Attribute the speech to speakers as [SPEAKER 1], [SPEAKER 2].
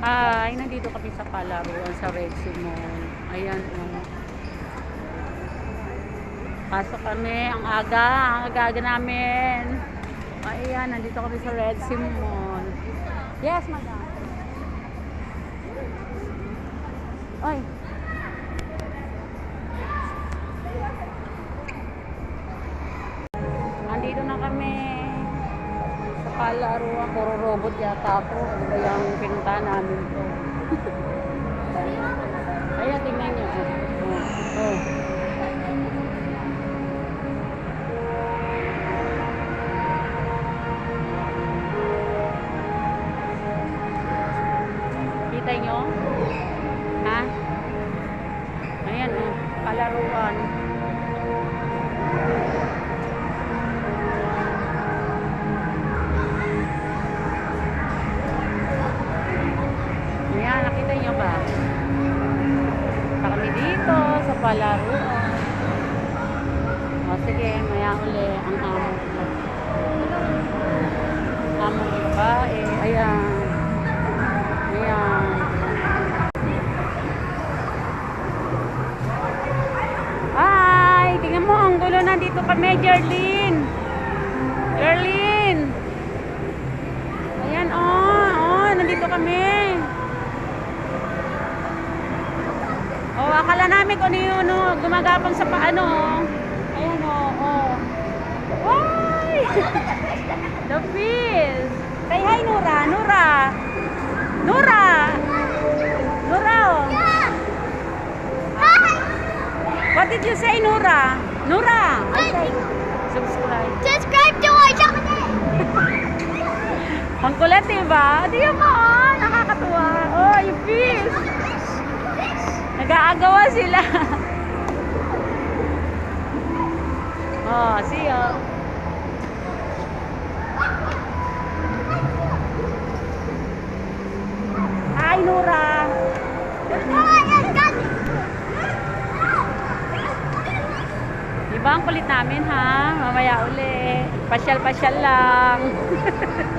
[SPEAKER 1] Ay, nandito kami sa palaruan sa Red Mall. Ayan, oh. Pasok kami, ang aga, ang aga-aga namin. Ayan, nandito kami sa Red Mall. Yes, madam. Ay. Andito na kami sa palaruan. Puro robot yata ako. Ano ba yung pinuntahan namin to? Ayan, tingnan nyo. Oh. Oh. Kita nyo? Ha? Ayan oh, palaruan. Nakita nyo ba? Kami dito sa palaruan. O sige, maya uli ang amo ko. Amo ko babae. Ayan. Ayan. Ay, tingnan mo, ang gulo na dito kami, Jerlyn. Jerlyn. Ayan, oh, oh, nandito kami. Oh, akala namin kung ano yun, oh, gumagapang sa paano, oh. Ayan, oh, oh. Why? The fish. Say hi, Nora. Nora. Nora. Nora, oh. What did you say, Nora? Nora. Said, subscribe.
[SPEAKER 2] Subscribe to our channel!
[SPEAKER 1] Ang kulit, diba? Di mo, oh, nakakatuwa. Oh, yung fish. Nag-aagawa sila. oh, see you. Hi, Nora. Diba ang kulit namin, ha? Mamaya uli. Pasyal-pasyal lang.